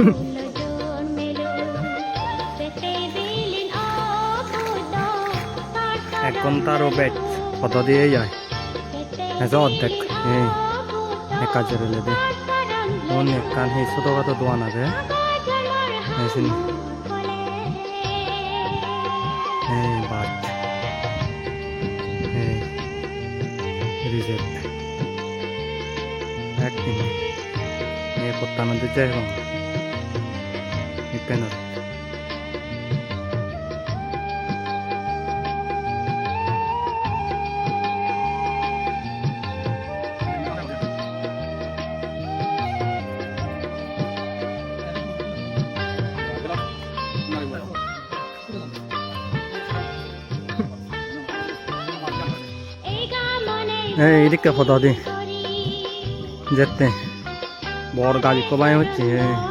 এক ঘন্টারও ব্যাট কত দিয়ে যায়। এসে অর্ধেক, এই এক কাজের লেদে অনেক কান সেই ছোটখাটো দোকান আছে এই এই রিজেক্ট। একদিন। এই করতাম যাই হোক পেনার এই এদিকে ফটো দি। যেতে। বড় গাড়ি কবাই হচ্ছে মানি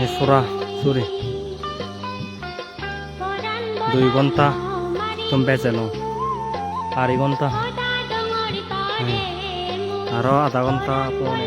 এই সুরা সুরি। দুই ঘণ্টা তুমি বেঁচে নাও আড়াই ঘণ্টা। হদা আরও আধা ঘণ্টা পরে।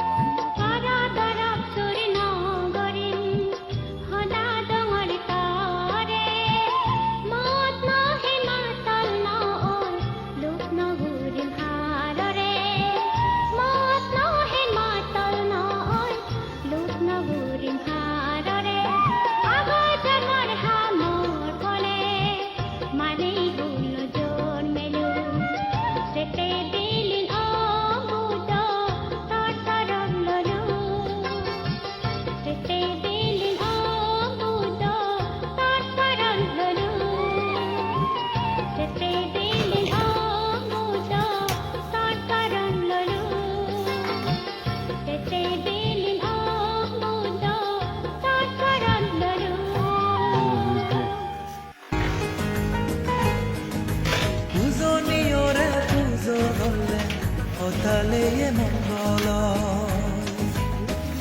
অতালে মংগল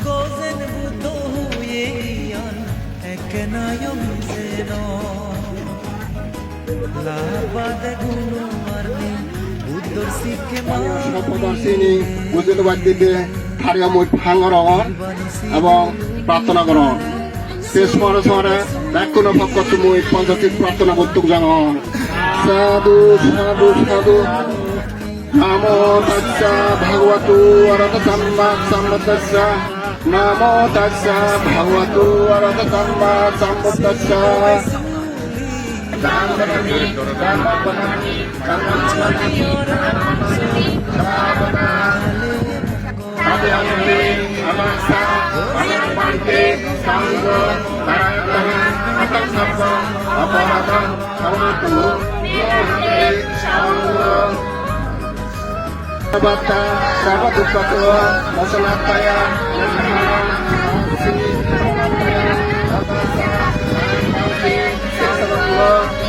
গজেন বুদ্ধ হয়ে ইয়ান একে নায় মিজেন লাবাদে গুনো মারনি বুদ্ধর শিখে প্রদর্শনী মুজিদবাদীতে থারিয়া মুখ ভাঙরণ এবং প্রার্থনা করণ শেষ পরে সরে ব্যাকুণ ভক্ত মুই পঞ্চাশিক প্রার্থনা করতুক জাঙন সাধু সাধু সাধু। Namo tassa भगवतु वरदसम्मत्सम्बुद्धस्स नमो तस्स भगवतु वरदसम्मत्सम्बुद्धस्स Amasa, Amante, Sanggo, Barang-barang, Atang Sapa, Bata, sahabat buka keluar, masalah saya,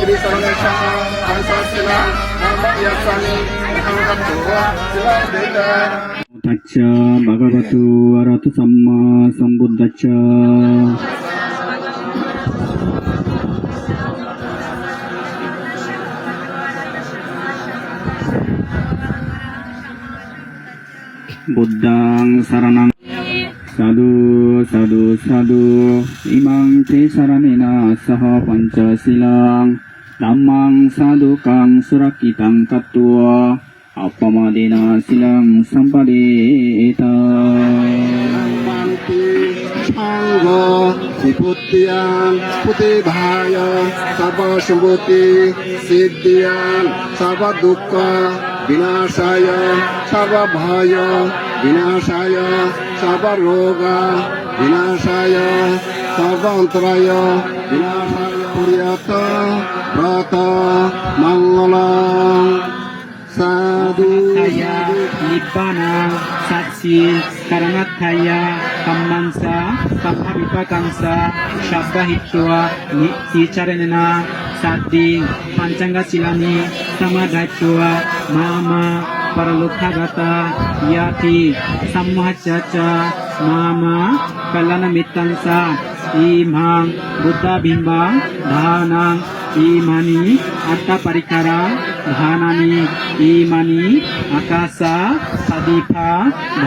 Jadi seorang syaha, ansar sila, nampak yasani, angkat බුද්ධං සරණං සාදු සාදු සාදු. ඉමං තේ සරණේන සහ පංචශීලං. ධම්මං සාදුකං සුරක්ෂිතං කତ୍වා අප්පමාදේන සිලං සම්පදේතා. විපුත්තියං පුතේ භාය සබ්බ සම්බුති සිද්ධියං සබ්බ දුක්ඛ विनाशाय सर्वभय विनाशाय सर्वरोग विनाशाय सर्वान्तराय विनाशाय प्रियत व्रत मङ्गल साधु निब्बाना साक्षी कर्मथया कम्मंसा कम्मविपकंसा शब्दहित्वा निचारणेन sati pancanga silani sama daitua mama para lukha yati sammoha caca mama kalana mitansa imhang buddha bimbang dhanang imani atta parikara ধানানি, ইমানি, আকাশা সাদিফা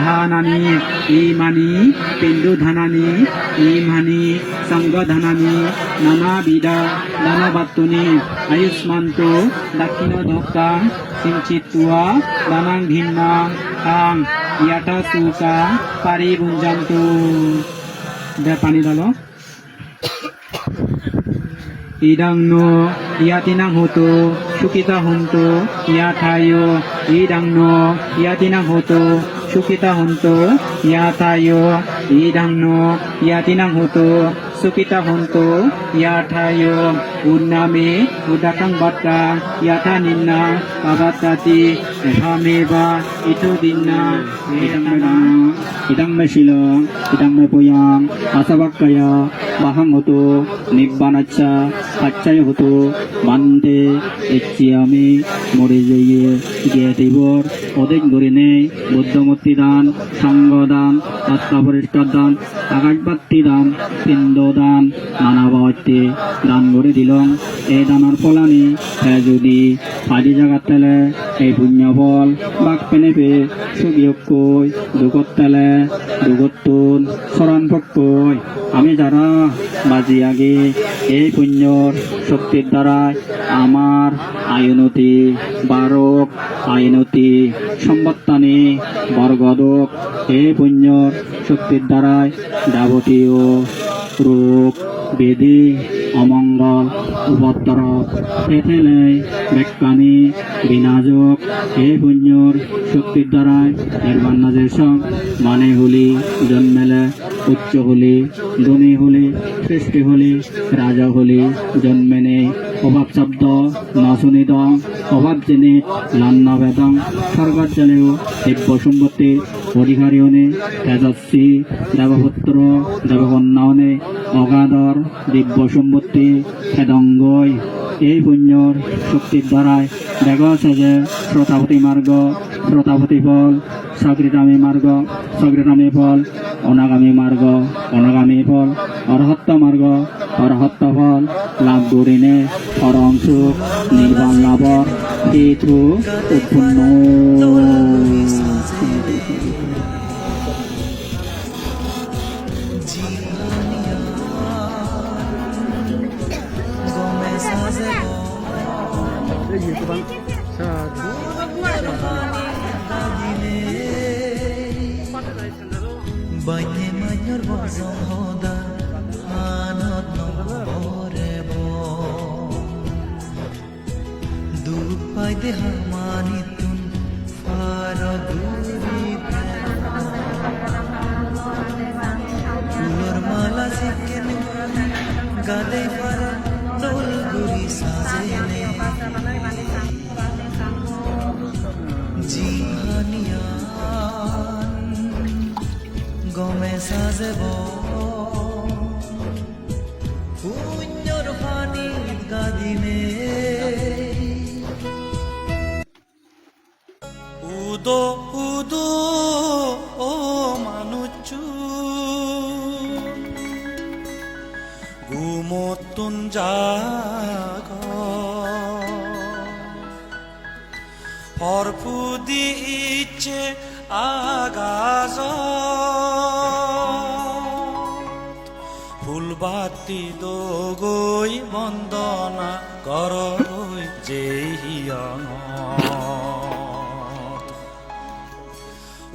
ধানানি, ইমানি পিন্দু ধানানি ইমানি সঙ্গ ধানানি নানা বিদা নানা বাতনি আয়ুষ্মান্ত দাক্ষিণ ধকাং সিঞ্চিতুয়া দানাং ভিন্না আং ইয়াটা সুকা পারি গুঞ্জান্ত পানি দল ইদং নো ইয়াতিনাং হতো। Idang no yatinang hoto sukita honto yatayo idang no yatinang hoto sukita honto yatayo idang no yatinang hoto sukita honto yatayo unname udakang batta yata ninna abatati hameva itu dinna idang medang idang mesila idang mepoyang asabakaya mahang hoto nibbanacha আচ্ছাই হতো মানতে এচ্ছি আমি মরে যাইয়ে গিয়ে দিবর অধিক ধরে নেই বুদ্ধমূর্তি দান সঙ্গ দান আত্মা পরিষ্কার দান আকাশবাত্তি দান পিণ্ড দান নানা বাড়তে দান করে দিলং। এই দানার ফলানি হ্যাঁ যদি পাজি জাগাত তেলে এই পুণ্য ফল বাক পেনে পে সুবিয়োগ কই, দুগত তেলে, দুগত তুন সরান কই। আমি যারা বাজি আগে এই পুণ্যর শক্তির দ্বারাই আমার আয়নতি বারক, আয়নতি সম্বত্তানি বরগদক এই পুণ্যর শক্তির দ্বারাই যাবতীয় রোগ, বেদি অমঙ্গল উপদ্র থেথেলে বেকানি বিনাজক এই পুণ্যর শক্তির দ্বারাই নির্বাণ মানে হলি, জন্মেলে উচ্চ হলে, ধনী হলে শ্রেষ্ঠ হলে, রাজা হলে, জন্মে নেই অভাব শব্দ নাশুনিত অভাব জেনে লান্ন বেদং স্বর্গত জলেও দিব্য সম্পত্তি অধিকারী হনে তেজস্বী, দেবপুত্র দেবকন্যা হনে অগাধর দিব্য সম্পত্তি হেদঙ্গই এই পুণ্যর শক্তির দ্বারাই দেখা যে শ্রোতাপতি মার্গ শ্রোতাপতি ফল সকৃতামী মার্গ সকৃতামী ফল, অনাগামী মার্গ অনাগামী ফল, অৰহত্ত মাৰ্গ, অৰহত্ত ফল, লাভ কৰিনে পৰম সুখ, নিৰ্বাণ লাভৰ হেতু উৎপন্ন। Banyak manyor bozong hoda Anot nombore bo Duk pai de harmani tun Faro duri Ulor mala sikken সাজেব। পুণ্যর পানি গাদিনে উদো উদো ও মানুচু। গুমতুন জাগ। অর্পুদি ইচ্ছে আগাজ ফুলবাতি দোগই বন্দনা কর যে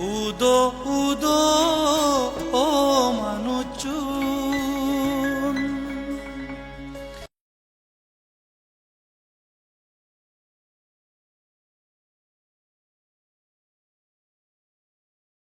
উদো উদো